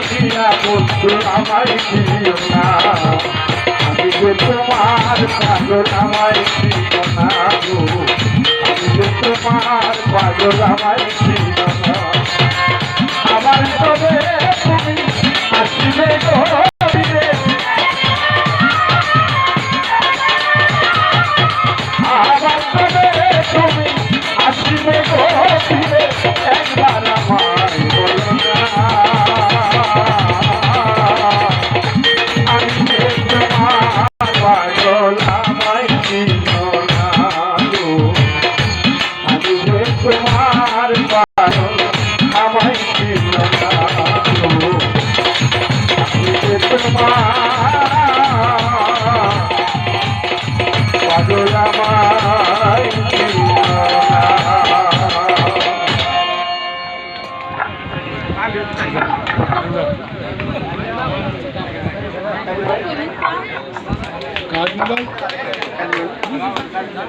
দেখিয়া বন্ধু আমায় দিও না। আমি যে তোমার পাগল, আমায় দিও না আমি যে তোমার পাগল, আমায় দিও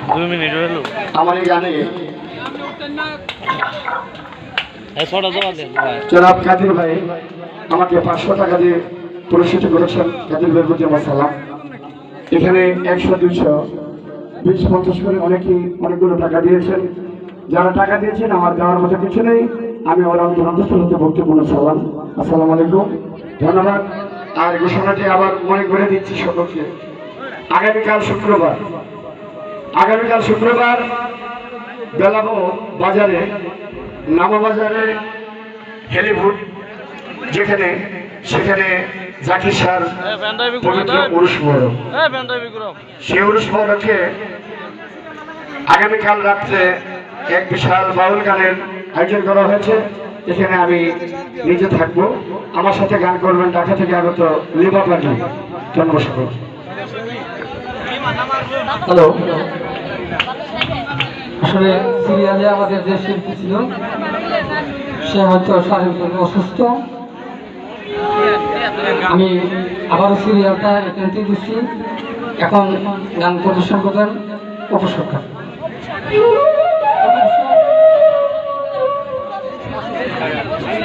পাগল মিনিট হলো আমার জমা জনাব কাদির ভাই আমাকে পাঁচশো টাকা দিয়ে পুরস্কৃত করেছেন ভাইয়ের প্রতি আমার সালাম। এখানে একশো, দুইশো, বিশ, পঞ্চাশ করে অনেকেই অনেকগুলো টাকা দিয়েছেন। যারা টাকা দিয়েছেন, আমার দেওয়ার মতো কিছু নেই। আমি ওরা অন্তর্ভুক্ত হতে বক্তব্য সালাম। আসসালামু আলাইকুম। ধন্যবাদ। আর ঘোষণাটি আবার মনে করে দিচ্ছি সকলকে। আগামীকাল শুক্রবার। আগামীকাল শুক্রবার বেলাবো বাজারে, নামা বাজারে, হেলিফুড, যেখানে সেখানে জাকির সার পবিত্র পুরুষ বড় সেই উরুষ বড়কে আগামীকাল রাত্রে এক বিশাল বাউল গানের আয়োজন করা হয়েছে। এখানে আমি নিজে থাকব। আমার সাথে গান করবেন ঢাকা থেকে আগত লিবা পার্টি জন্মসভা হ্যালো। আসলে সিরিয়ালে আমাদের যে শিল্পী ছিল সে হয়তো শারীরিকভাবে অসুস্থ। আমি আবারও সিরিয়ালটা এখানে দিচ্ছি। এখন গান পরিবেশন করবেন অপসরকার